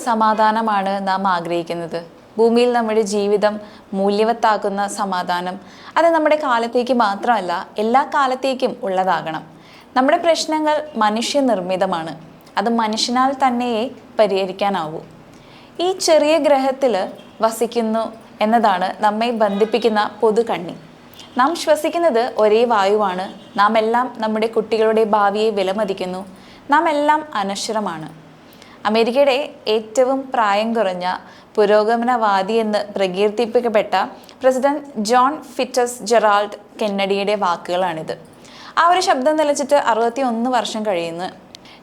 സമാധാനമാണ് നാം ആഗ്രഹിക്കുന്നത്. ഭൂമിയിൽ നമ്മുടെ ജീവിതം മൂല്യവത്താക്കുന്ന സമാധാനം. അത് നമ്മുടെ കാലത്തേക്ക് മാത്രമല്ല എല്ലാ കാലത്തേക്കും ഉള്ളതാകണം. നമ്മുടെ പ്രശ്നങ്ങൾ മനുഷ്യനിർമ്മിതമാണ്. അത് മനുഷ്യനാൽ തന്നെയേ പരിഹരിക്കാനാവൂ. ഈ ചെറിയ ഗ്രഹത്തിൽ വസിക്കുന്നു എന്നതാണ് നമ്മെ ബന്ധിപ്പിക്കുന്ന പൊതുകണ്ണി. നാം ശ്വസിക്കുന്നത് ഒരേ വായുവാണ്. നാം എല്ലാം നമ്മുടെ കുട്ടികളുടെ ഭാവിയെ വിലമതിക്കുന്നു. നാം എല്ലാം അനശ്വരമാണ്. അമേരിക്കയുടെ ഏറ്റവും പ്രായം കുറഞ്ഞ പുരോഗമനവാദി എന്ന് പ്രകീർത്തിപ്പിക്കപ്പെട്ട പ്രസിഡന്റ് ജോൺ ഫിറ്റസ് ജെറാൾഡ് കെന്നഡിയുടെ വാക്കുകളാണിത്. ആ ഒരു ശബ്ദം നിലച്ചിട്ട് അറുപത്തി ഒന്ന് വർഷം കഴിയുന്നു.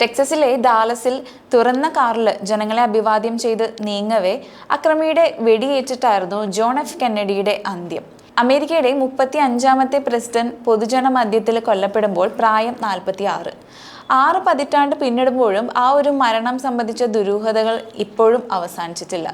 ടെക്സസിലെ ഡാലസിൽ തുറന്ന കാറിൽ ജനങ്ങളെ അഭിവാദ്യം ചെയ്ത് നീങ്ങവേ അക്രമിയുടെ വെടിയേറ്റിട്ടായിരുന്നു ജോൺ എഫ് കെന്നഡിയുടെ അന്ത്യം. അമേരിക്കയുടെ മുപ്പത്തി അഞ്ചാമത്തെ പ്രസിഡന്റ് പൊതുജന മധ്യത്തിൽ കൊല്ലപ്പെടുമ്പോൾ പ്രായം നാൽപ്പത്തി ആറ് ആറ് പതിറ്റാണ്ട് പിന്നിടുമ്പോഴും ആ ഒരു മരണം സംബന്ധിച്ച ദുരൂഹതകൾ ഇപ്പോഴും അവസാനിച്ചിട്ടില്ല.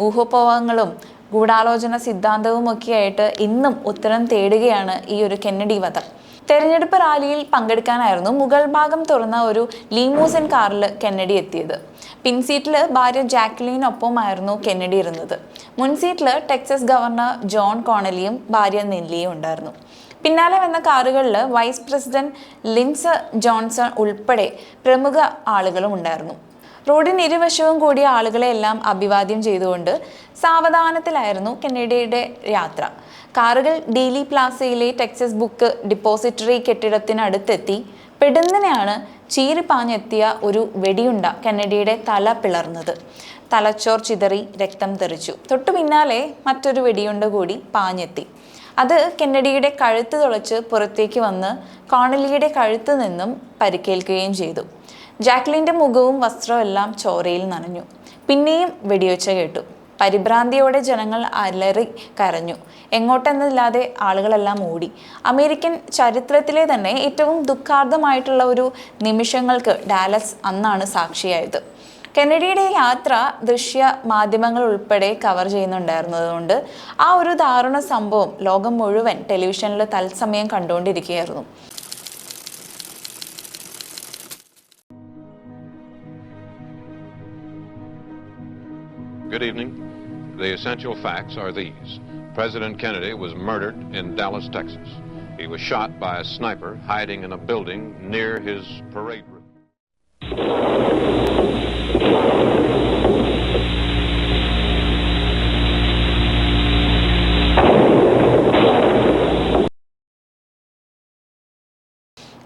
ഊഹോപവങ്ങളും ഗൂഢാലോചന സിദ്ധാന്തവും ഒക്കെയായിട്ട് ഇന്നും ഉത്തരം തേടുകയാണ് ഈ ഒരു കെന്നഡി വധം. തെരഞ്ഞെടുപ്പ് റാലിയിൽ പങ്കെടുക്കാനായിരുന്നു മുഗൾ ഭാഗം തുറന്ന ഒരു ലീമൂസൻ കാറിൽ കെന്നഡി എത്തിയത്. പിൻസീറ്റിൽ ഭാര്യ ജാക്ലിനൊപ്പമായിരുന്നു കെന്നഡി ഇരുന്നത്. മുൻസീറ്റിൽ ടെക്സസ് ഗവർണർ ജോൺ കോണലിയും ഭാര്യ നെല്ലിയും ഉണ്ടായിരുന്നു. പിന്നാലെ വന്ന കാറുകളിൽ വൈസ് പ്രസിഡന്റ് ലിൻസ ജോൺസൺ ഉൾപ്പെടെ പ്രമുഖ ആളുകളും ഉണ്ടായിരുന്നു. റോഡിന് ഇരുവശവും കൂടിയ ആളുകളെ എല്ലാം അഭിവാദ്യം ചെയ്തുകൊണ്ട് സാവധാനത്തിലായിരുന്നു കെന്നഡിയുടെ യാത്ര. കാറുകൾ ഡീലി പ്ലാസയിലെ ടെക്സസ് ബുക്ക് ഡിപ്പോസിറ്ററി കെട്ടിടത്തിനടുത്തെത്തി പെടുന്നനെയാണ് ചീറിപ്പാഞ്ഞെത്തിയ ഒരു വെടിയുണ്ട കെന്നഡിയുടെ തല പിളർന്നത്. തലച്ചോർ ചിതറി രക്തം തെറിച്ചു. തൊട്ടു പിന്നാലെ മറ്റൊരു വെടിയുണ്ട കൂടി പാഞ്ഞെത്തി. അത് കെന്നഡിയുടെ കഴുത്ത് തുളച്ച് പുറത്തേക്ക് വന്ന് കോണലിയുടെ കഴുത്ത് നിന്നും പരിക്കേൽക്കുകയും ചെയ്തു. ജാക്ലിന്റെ മുഖവും വസ്ത്രവും എല്ലാം ചോരയിൽ നനഞ്ഞു. പിന്നെയും വെടിയൊച്ച കേട്ടു. പരിഭ്രാന്തിയോടെ ജനങ്ങൾ അലറി കരഞ്ഞു. എങ്ങോട്ടെന്നില്ലാതെ ആളുകളെല്ലാം ഓടി അമേരിക്കൻ ചരിത്രത്തിലെ തന്നെ ഏറ്റവും ദുഃഖാർദ്ദമായിട്ടുള്ള ഒരു നിമിഷങ്ങൾക്ക് ഡാലസ് അന്നാണ് സാക്ഷിയായത്. കെനഡിയുടെ യാത്ര ദൃശ്യ മാധ്യമങ്ങൾ ഉൾപ്പെടെ കവർ ചെയ്യുന്നുണ്ടായിരുന്നതുകൊണ്ട് ആ ഒരു ദാരുണ സംഭവം ലോകം മുഴുവൻ ടെലിവിഷനിൽ തത്സമയം കണ്ടുകൊണ്ടിരിക്കുകയായിരുന്നു. Good evening. The essential facts are these. President Kennedy was murdered in Dallas, Texas. He was shot by a sniper hiding in a building near his parade route.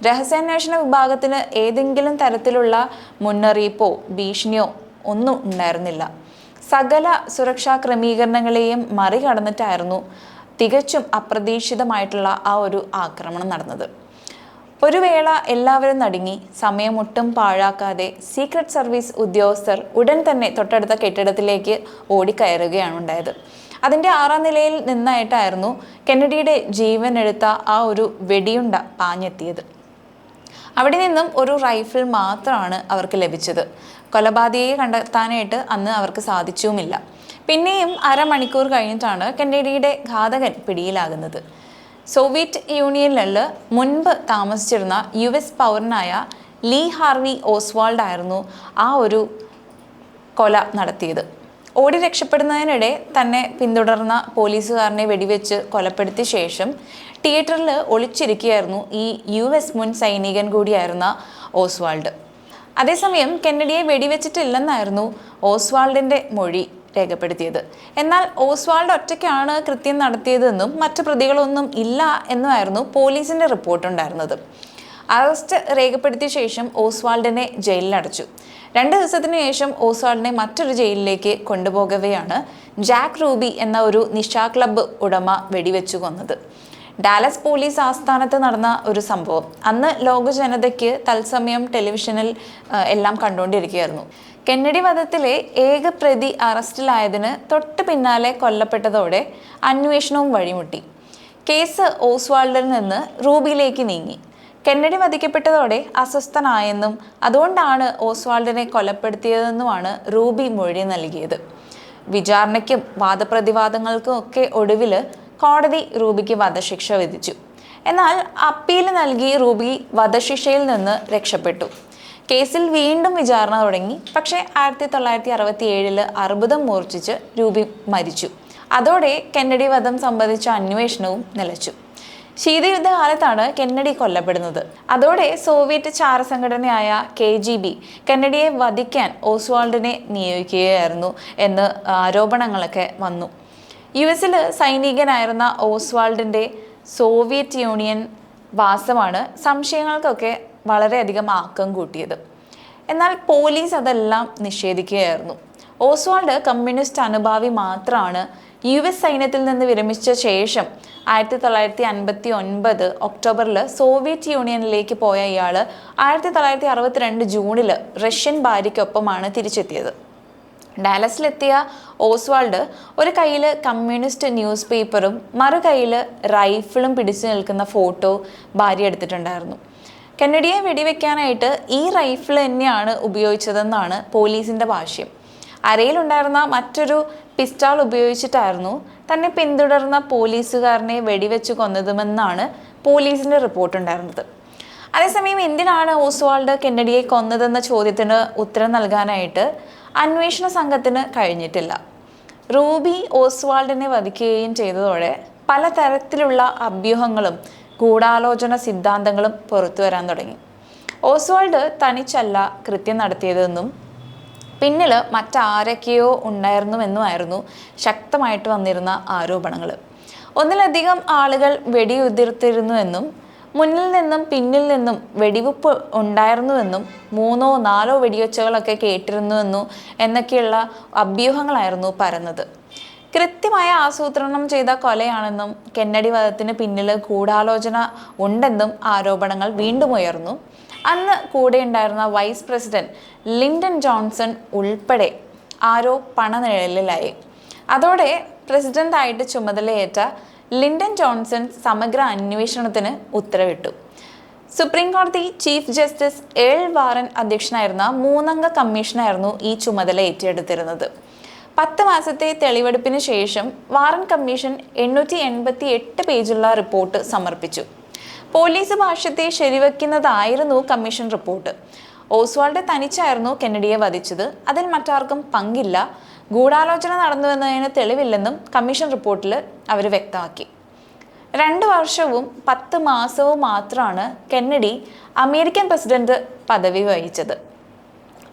രഹസ്യാന്വേഷണ വിഭാഗത്തിന് ഏതെങ്കിലും തരത്തിലുള്ള മുന്നറിയിപ്പോ ഭീഷണിയോ ഒന്നും ഉണ്ടായിരുന്നില്ല സകല സുരക്ഷാ ക്രമീകരണങ്ങളെയും മറികടന്നിട്ടായിരുന്നു തികച്ചും അപ്രതീക്ഷിതമായിട്ടുള്ള ആ ഒരു ആക്രമണം നടന്നത്. ഒരു വേള എല്ലാവരും നടുങ്ങി സമയം ഒട്ടും പാഴാക്കാതെ സീക്രട്ട് സർവീസ് ഉദ്യോഗസ്ഥർ ഉടൻ തന്നെ തൊട്ടടുത്ത കെട്ടിടത്തിലേക്ക് ഓടിക്കയറുകയാണ് ഉണ്ടായത് അതിന്റെ ആറാം നിലയിൽ നിന്നായിട്ടായിരുന്നു കെന്നഡിയുടെ ജീവൻ എടുത്ത ആ ഒരു വെടിയുണ്ട പാഞ്ഞെത്തിയത് അവിടെ നിന്നും ഒരു റൈഫിൾ മാത്രമാണ് അവർക്ക് ലഭിച്ചത്. കൊലപാതകയെ കണ്ടെത്താനായിട്ട് അന്ന് അവർക്ക് സാധിച്ചുമില്ല. പിന്നെയും അരമണിക്കൂർ കഴിഞ്ഞിട്ടാണ് കെന്നഡിയുടെ ഘാതകൻ പിടിയിലാകുന്നത്. സോവിയറ്റ് യൂണിയനിൽ മുൻപ് താമസിച്ചിരുന്ന യു എസ് പൗരനായ ലീ ഹാർവി ഓസ്വാൾഡ് ആയിരുന്നു ആ ഒരു കൊല നടത്തിയത്. ഓടി രക്ഷപ്പെടുന്നതിനിടെ തന്നെ പിന്തുടർന്ന പോലീസുകാരനെ വെടിവെച്ച് കൊലപ്പെടുത്തിയ ശേഷം തിയേറ്ററിൽ ഒളിച്ചിരിക്കുകയായിരുന്നു ഈ യു എസ് മുൻ സൈനികൻ കൂടിയായിരുന്ന ഓസ്വാൾഡ്. അതേസമയം കെന്നഡിയെ വെടിവെച്ചിട്ടില്ലെന്നായിരുന്നു ഓസ്വാൾഡിന്റെ മൊഴി രേഖപ്പെടുത്തിയത്. എന്നാൽ ഓസ്വാൾഡ് ഒറ്റയ്ക്കാണ് കൃത്യം നടത്തിയതെന്നും മറ്റു പ്രതികളൊന്നും ഇല്ല എന്നുമായിരുന്നു പോലീസിന്റെ റിപ്പോർട്ടുണ്ടായിരുന്നത്. അറസ്റ്റ് രേഖപ്പെടുത്തിയ ശേഷം ഓസ്വാൾഡിനെ ജയിലിലടച്ചു. രണ്ട് ദിവസത്തിനു ശേഷം ഓസ്വാൾഡിനെ മറ്റൊരു ജയിലിലേക്ക് കൊണ്ടുപോകവെയാണ് ജാക്ക് റൂബി എന്ന ഒരു നിശാ ക്ലബ്ബ് ഉടമ വെടിവെച്ചു കൊന്നത്. ഡാലസ് പോലീസ് ആസ്ഥാനത്ത് നടന്ന ഒരു സംഭവം. അന്ന് ലോക ജനതയ്ക്ക് തത്സമയം ടെലിവിഷനിൽ എല്ലാം കണ്ടുകൊണ്ടിരിക്കുകയായിരുന്നു. കെന്നഡി വധത്തിലെ ഏക പ്രതി അറസ്റ്റിലായതിന് തൊട്ട് പിന്നാലെ കൊല്ലപ്പെട്ടതോടെ അന്വേഷണവും വഴിമുട്ടി. കേസ് ഓസ്വാൾഡിൽ നിന്ന് റൂബിയിലേക്ക് നീങ്ങി. കെന്നഡി വധിക്കപ്പെട്ടതോടെ അസ്വസ്ഥനായെന്നും അതുകൊണ്ടാണ് ഓസ്വാൾഡിനെ കൊലപ്പെടുത്തിയതെന്നുമാണ് റൂബി മൊഴി നൽകിയത്. വിചാരണയ്ക്കും വാദപ്രതിവാദങ്ങൾക്കും ഒക്കെ ഒടുവിൽ കോടതി റൂബിക്ക് വധശിക്ഷ വിധിച്ചു. എന്നാൽ അപ്പീൽ നൽകി റൂബി വധശിക്ഷയിൽ നിന്ന് രക്ഷപ്പെട്ടു. കേസിൽ വീണ്ടും വിചാരണ തുടങ്ങി. പക്ഷേ ആയിരത്തി തൊള്ളായിരത്തി അറുപത്തി ഏഴിൽ അർബുദം മൂർച്ഛിച്ച് രൂപി മരിച്ചു. അതോടെ കെന്നഡി വധം സംബന്ധിച്ച അന്വേഷണവും നിലച്ചു. ശീതയുദ്ധകാലത്താണ് കെന്നഡി കൊല്ലപ്പെടുന്നത്. അതോടെ സോവിയറ്റ് ചാര സംഘടനയായ കെ ജി ബി കെന്നഡിയെ വധിക്കാൻ ഓസ്വാൾഡിനെ നിയോഗിക്കുകയായിരുന്നു എന്ന് ആരോപണങ്ങളൊക്കെ വന്നു. യു എസിൽ സൈനികനായിരുന്ന ഓസ്വാൾഡിന്റെ സോവിയറ്റ് യൂണിയൻ വാസമാണ് സംശയങ്ങൾക്കൊക്കെ വളരെയധികം ആക്കം കൂട്ടിയത്. എന്നാൽ പോലീസ് അതെല്ലാം നിഷേധിക്കുകയായിരുന്നു. ഓസ്വാൾഡ് കമ്മ്യൂണിസ്റ്റ് അനുഭാവി മാത്രമാണ് യു എസ് സൈന്യത്തിൽ നിന്ന് വിരമിച്ച ശേഷം ആയിരത്തി തൊള്ളായിരത്തി അൻപത്തി ഒൻപത് ഒക്ടോബറിൽ സോവിയറ്റ് യൂണിയനിലേക്ക് പോയ ഇയാൾ ആയിരത്തി തൊള്ളായിരത്തി അറുപത്തിരണ്ട് ജൂണിൽ റഷ്യൻ ഭാര്യയ്ക്കൊപ്പമാണ് തിരിച്ചെത്തിയത്. ഡാലസിലെത്തിയ ഓസ്വാൾഡ് ഒരു കയ്യിൽ കമ്മ്യൂണിസ്റ്റ് ന്യൂസ് പേപ്പറും മറു കയ്യിൽ റൈഫിളും പിടിച്ചു നിൽക്കുന്ന ഫോട്ടോ ഭാര്യ എടുത്തിട്ടുണ്ടായിരുന്നു. കെന്നഡിയെ വെടിവെക്കാനായിട്ട് ഈ റൈഫിൾ തന്നെയാണ് ഉപയോഗിച്ചതെന്നാണ് പോലീസിന്റെ ഭാഷ്യം. അരയിലുണ്ടായിരുന്ന മറ്റൊരു പിസ്റ്റാൾ ഉപയോഗിച്ചിട്ടായിരുന്നു തന്നെ പിന്തുടർന്ന പോലീസുകാരനെ വെടിവെച്ച് കൊന്നതുമെന്നാണ് പോലീസിന്റെ റിപ്പോർട്ടുണ്ടായിരുന്നത്. അതേസമയം എന്തിനാണ് ഓസ്വാൾഡ് കെന്നഡിയെ കൊന്നതെന്ന ചോദ്യത്തിന് ഉത്തരം നൽകാനായിട്ട് അന്വേഷണ സംഘത്തിന് കഴിഞ്ഞിട്ടില്ല. റൂബി ഓസ്വാൾഡിനെ വധിക്കുകയും ചെയ്തതോടെ പലതരത്തിലുള്ള അഭ്യൂഹങ്ങളും ഗൂഢാലോചന സിദ്ധാന്തങ്ങളും പുറത്തു വരാൻ തുടങ്ങി. ഓസ്വാൾഡ് തനിച്ചല്ല കൃത്യം നടത്തിയതെന്നും പിന്നിൽ മറ്റാരൊക്കെയോ ഉണ്ടായിരുന്നുവെന്നുമായിരുന്നു ശക്തമായിട്ട് വന്നിരുന്ന ആരോപണങ്ങൾ. ഒന്നിലധികം ആളുകൾ വെടിയുതിർത്തിരുന്നുവെന്നും മുന്നിൽ നിന്നും പിന്നിൽ നിന്നും വെടിവെപ്പ് ഉണ്ടായിരുന്നുവെന്നും മൂന്നോ നാലോ വെടിയൊച്ചകളൊക്കെ കേട്ടിരുന്നുവെന്നും എന്നൊക്കെയുള്ള അഭ്യൂഹങ്ങളായിരുന്നു പരന്നത്. കൃത്യമായ ആസൂത്രണം ചെയ്ത കൊലയാണെന്നും കെന്നഡി വധത്തിന് പിന്നിൽ ഗൂഢാലോചന ഉണ്ടെന്നും ആരോപണങ്ങൾ വീണ്ടും ഉയർന്നു. അന്ന് കൂടെ ഉണ്ടായിരുന്ന വൈസ് പ്രസിഡന്റ് ലിൻഡൻ ജോൺസൺ ഉൾപ്പെടെ ആരോ പണനിഴലിലായി. അതോടെ പ്രസിഡന്റായിട്ട് ചുമതലയേറ്റ ലിൻഡൻ ജോൺസൺ സമഗ്ര അന്വേഷണത്തിന് ഉത്തരവിട്ടു. സുപ്രീം കോടതി ചീഫ് ജസ്റ്റിസ് ഏൾ വാറൻ അധ്യക്ഷനായിരുന്ന മൂന്നംഗ കമ്മീഷനായിരുന്നു ഈ ചുമതല ഏറ്റെടുത്തിരുന്നത്. പത്ത് മാസത്തെ തെളിവെടുപ്പിന് ശേഷം വാറൻ കമ്മീഷൻ എണ്ണൂറ്റി എൺപത്തി എട്ട് പേജുള്ള റിപ്പോർട്ട് സമർപ്പിച്ചു. പോലീസ് ഭാഷത്തെ ശരിവെക്കുന്നതായിരുന്നു കമ്മീഷൻ റിപ്പോർട്ട്. ഓസ്വാൾഡ് തനിച്ചായിരുന്നു കെന്നഡിയെ വധിച്ചത്. അതിൽ മറ്റാർക്കും പങ്കില്ല. ഗൂഢാലോചന നടന്നുവെന്നതിന് തെളിവില്ലെന്നും കമ്മീഷൻ റിപ്പോർട്ടിൽ അവർ വ്യക്തമാക്കി. രണ്ട് വർഷവും പത്ത് മാസവും മാത്രമാണ് കെന്നഡി അമേരിക്കൻ പ്രസിഡന്റ് പദവി വഹിച്ചത്.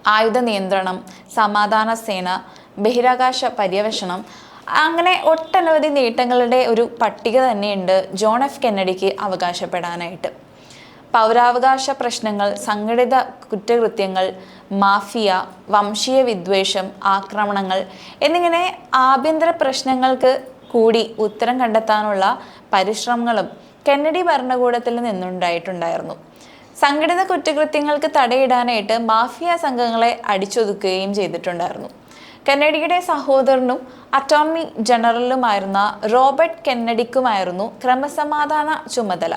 ആയുധ നിയന്ത്രണം സമാധാന സേന ബഹിരാകാശ പര്യവേഷണം അങ്ങനെ ഒട്ടനവധി നേട്ടങ്ങളുടെ ഒരു പട്ടിക തന്നെയുണ്ട് ജോൺ എഫ് കെന്നഡിക്ക് അവകാശപ്പെടാനായിട്ട്. പൗരാവകാശ പ്രശ്നങ്ങൾ സംഘടിത കുറ്റകൃത്യങ്ങൾ മാഫിയ വംശീയ വിദ്വേഷം ആക്രമണങ്ങൾ എന്നിങ്ങനെ ആഭ്യന്തര പ്രശ്നങ്ങൾക്ക് കൂടി ഉത്തരം കണ്ടെത്താനുള്ള പരിശ്രമങ്ങളും കെന്നഡി ഭരണകൂടത്തിൽ നിന്നുണ്ടായിട്ടുണ്ടായിരുന്നു. സംഘടിത കുറ്റകൃത്യങ്ങൾക്ക് തടയിടാനായിട്ട് മാഫിയ സംഘങ്ങളെ അടിച്ചൊതുക്കുകയും ചെയ്തിട്ടുണ്ടായിരുന്നു. കെന്നഡിയുടെ സഹോദരനും അറ്റോർണി ജനറലുമായിരുന്ന റോബർട്ട് കെന്നഡിക്കുമായിരുന്നു ക്രമസമാധാന ചുമതല.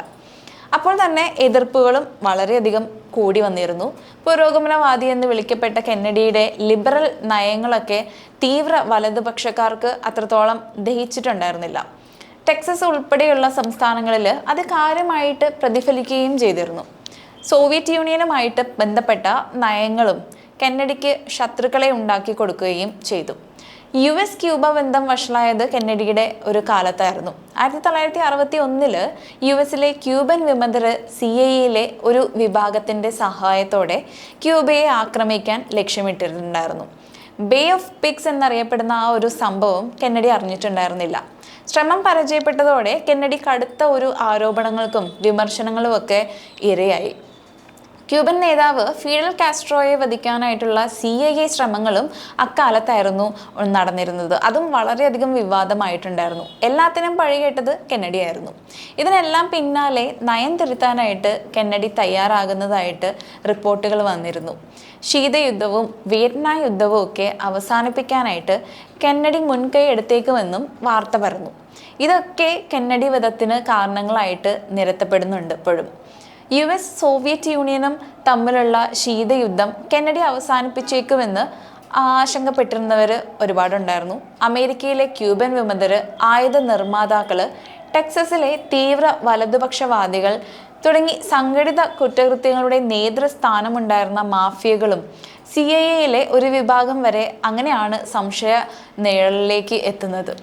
അപ്പോൾ തന്നെ എതിർപ്പുകളും വളരെയധികം കൂടി വന്നിരുന്നു. പുരോഗമനവാദി എന്ന് വിളിക്കപ്പെട്ട കെന്നഡിയുടെ ലിബറൽ നയങ്ങളൊക്കെ തീവ്ര വലതുപക്ഷക്കാർക്ക് അത്രത്തോളം ദഹിച്ചിട്ടുണ്ടായിരുന്നില്ല. ടെക്സസ് ഉൾപ്പെടെയുള്ള സംസ്ഥാനങ്ങളിൽ അത് കാര്യമായിട്ട് പ്രതിഫലിക്കുകയും ചെയ്തിരുന്നു. സോവിയറ്റ് യൂണിയനുമായിട്ട് ബന്ധപ്പെട്ട നയങ്ങളും കെന്നഡിക്ക് ശത്രുക്കളെ ഉണ്ടാക്കി കൊടുക്കുകയും ചെയ്തു. യു എസ് ക്യൂബ ബന്ധം വഷളായത് കെന്നഡിയുടെ ഒരു കാലത്തായിരുന്നു. ആയിരത്തി തൊള്ളായിരത്തി അറുപത്തി ഒന്നിൽ യു എസിലെ ക്യൂബൻ വിമതർ സി എയിലെ ഒരു വിഭാഗത്തിന്റെ സഹായത്തോടെ ക്യൂബയെ ആക്രമിക്കാൻ ലക്ഷ്യമിട്ടിട്ടുണ്ടായിരുന്നു. ബേ ഓഫ് പിക്സ് എന്നറിയപ്പെടുന്ന ആ ഒരു സംഭവം കെന്നഡി അറിഞ്ഞിട്ടുണ്ടായിരുന്നില്ല. ശ്രമം പരാജയപ്പെട്ടതോടെ കെന്നഡി കടുത്ത ഒരു ആരോപണങ്ങൾക്കും വിമർശനങ്ങളുമൊക്കെ ഇരയായി. ക്യൂബൻ നേതാവ് ഫീഡൽ കാസ്ട്രോയെ വധിക്കാനായിട്ടുള്ള സി ഐ എ ശ്രമങ്ങളും അക്കാലത്തായിരുന്നു നടന്നിരുന്നത്. അതും വളരെയധികം വിവാദമായിട്ടുണ്ടായിരുന്നു. എല്ലാത്തിനും പഴികേട്ടത് കെന്നഡി ആയിരുന്നു. ഇതിനെല്ലാം പിന്നാലെ നയം തിരുത്താനായിട്ട് കെന്നഡി തയ്യാറാകുന്നതായിട്ട് റിപ്പോർട്ടുകൾ വന്നിരുന്നു. ശീതയുദ്ധവും വിയറ്റ്നാം യുദ്ധവും ഒക്കെ അവസാനിപ്പിക്കാനായിട്ട് കെന്നഡി മുൻകൈ എടുത്തേക്കുമെന്നും വാർത്ത പറഞ്ഞു ഇതൊക്കെ കെന്നഡി വധത്തിന് കാരണങ്ങളായിട്ട് നിരത്തപ്പെടുന്നുണ്ട് ഇപ്പോഴും. യു എസ് സോവിയറ്റ് യൂണിയനും തമ്മിലുള്ള ശീതയുദ്ധം കെന്നഡി അവസാനിപ്പിച്ചേക്കുമെന്ന് ആശങ്കപ്പെട്ടിരുന്നവർ ഒരുപാടുണ്ടായിരുന്നു. അമേരിക്കയിലെ ക്യൂബൻ വിമതർ ആയുധ നിർമ്മാതാക്കൾ ടെക്സസിലെ തീവ്ര വലതുപക്ഷവാദികൾ തുടങ്ങി സംഘടിത കുറ്റകൃത്യങ്ങളുടെ നേതൃസ്ഥാനമുണ്ടായിരുന്ന മാഫിയകളും സി ഐ എയിലെ ഒരു വിഭാഗം വരെ അങ്ങനെയാണ് സംശയ നിഴലിലേക്ക് എത്തുന്നത്.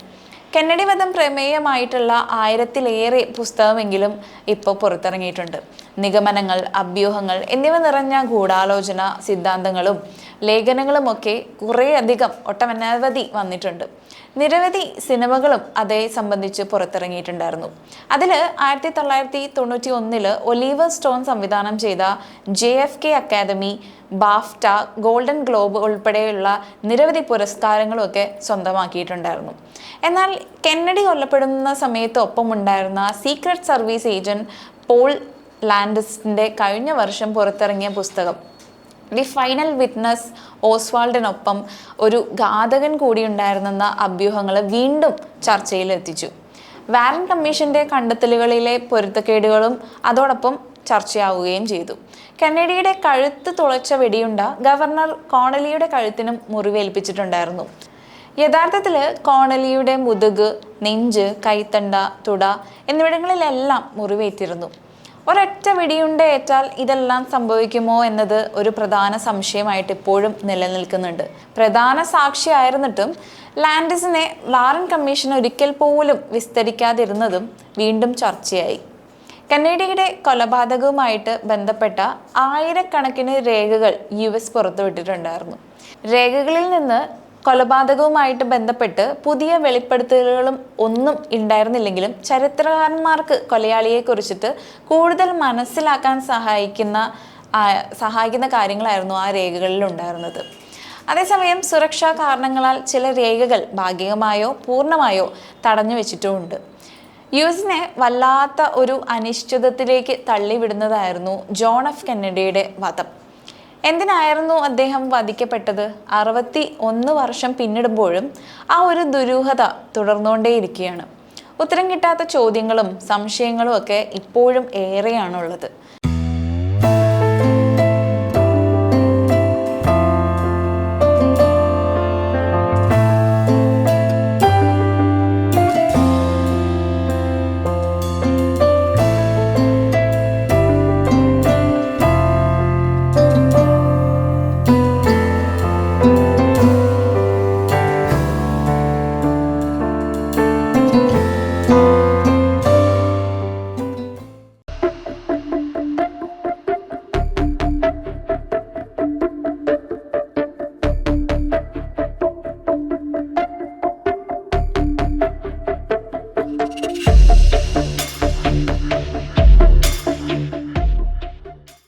കെന്നഡി വധം പ്രമേയമായിട്ടുള്ള ആയിരത്തിലേറെ പുസ്തകമെങ്കിലും ഇപ്പോൾ പുറത്തിറങ്ങിയിട്ടുണ്ട്. നിഗമനങ്ങൾ അഭ്യൂഹങ്ങൾ എന്നിവ നിറഞ്ഞ ഗൂഢാലോചന സിദ്ധാന്തങ്ങളും ലേഖനങ്ങളുമൊക്കെ കുറേയധികം ഒട്ടനവധി വന്നിട്ടുണ്ട്. നിരവധി സിനിമകളും അതേ സംബന്ധിച്ച് പുറത്തിറങ്ങിയിട്ടുണ്ടായിരുന്നു. അതിൽ ആയിരത്തി തൊള്ളായിരത്തി തൊണ്ണൂറ്റി ഒന്നിൽ ഒലീവർ സ്റ്റോൺ സംവിധാനം ചെയ്ത J F K Academy BAFTA Golden Globe ഉൾപ്പെടെയുള്ള നിരവധി പുരസ്കാരങ്ങളുമൊക്കെ സ്വന്തമാക്കിയിട്ടുണ്ടായിരുന്നു. എന്നാൽ കെന്നഡി കൊല്ലപ്പെടുന്ന സമയത്ത് ഒപ്പമുണ്ടായിരുന്ന സീക്രട്ട് സർവീസ് ഏജന്റ് പോൾ ലാൻഡസിന്റെ കഴിഞ്ഞ വർഷം പുറത്തിറങ്ങിയ പുസ്തകം ദി ഫൈനൽ വിറ്റ്നസ് ഓസ്വാൾഡിനൊപ്പം ഒരു ഘാതകൻ കൂടി ഉണ്ടായിരുന്നെന്ന അഭ്യൂഹങ്ങൾ വീണ്ടും ചർച്ചയിലെത്തിച്ചു. വാറൻ കമ്മീഷന്റെ കണ്ടെത്തലുകളിലെ പൊരുത്തക്കേടുകളും അതോടൊപ്പം ചർച്ചയാവുകയും ചെയ്തു. കെന്നഡിയുടെ കഴുത്ത് തുളച്ച വെടിയുണ്ട ഗവർണർ കോണലിയുടെ കഴുത്തിനും മുറിവേൽപ്പിച്ചിട്ടുണ്ടായിരുന്നു. യഥാർത്ഥത്തിൽ കോണലിയുടെ മുതുക് നെഞ്ച് കൈത്തണ്ട തുട എന്നിവിടങ്ങളിലെല്ലാം മുറിവേറ്റിരുന്നു. ഒരൊറ്റ വെടിയുണ്ട ഏറ്റാൽ ഇതെല്ലാം സംഭവിക്കുമോ എന്നത് ഒരു പ്രധാന സംശയമായിട്ട് ഇപ്പോഴും നിലനിൽക്കുന്നുണ്ട്. പ്രധാന സാക്ഷിയായിരുന്നിട്ടും ലാൻഡിസിനെ വാറൻ കമ്മീഷൻ ഒരിക്കൽ പോലും വിസ്തരിക്കാതിരുന്നതും വീണ്ടും ചർച്ചയായി. കനേഡിയയുടെ കൊലപാതകവുമായിട്ട് ബന്ധപ്പെട്ട ആയിരക്കണക്കിന് രേഖകൾ യു എസ് പുറത്തുവിട്ടിട്ടുണ്ടായിരുന്നു. രേഖകളിൽ നിന്ന് കൊലപാതകവുമായിട്ട് ബന്ധപ്പെട്ട് പുതിയ വെളിപ്പെടുത്തലുകളും ഒന്നും ഉണ്ടായിരുന്നില്ലെങ്കിലും ചരിത്രകാരന്മാർക്ക് കൊലയാളിയെ കുറിച്ചിട്ട് കൂടുതൽ മനസ്സിലാക്കാൻ സഹായിക്കുന്ന സഹായിക്കുന്ന കാര്യങ്ങളായിരുന്നു ആ രേഖകളിൽ ഉണ്ടായിരുന്നത് അതേസമയം സുരക്ഷാ കാരണങ്ങളാൽ ചില രേഖകൾ ഭാഗികമായോ പൂർണമായോ തടഞ്ഞു വെച്ചിട്ടുമുണ്ട്. യു എസിനെ വല്ലാത്ത ഒരു അനിശ്ചിതത്തിലേക്ക് തള്ളിവിടുന്നതായിരുന്നു ജോൺ എഫ് കെന്നഡിയുടെ വധം. എന്തിനായിരുന്നു അദ്ദേഹം വധിക്കപ്പെട്ടത്? അറുപത്തി ഒന്ന് വർഷം പിന്നിടുമ്പോഴും ആ ഒരു ദുരൂഹത തുടർന്നുകൊണ്ടേയിരിക്കുകയാണ്. ഉത്തരം കിട്ടാത്ത ചോദ്യങ്ങളും സംശയങ്ങളും ഒക്കെ ഇപ്പോഴും ഏറെയാണുള്ളത്.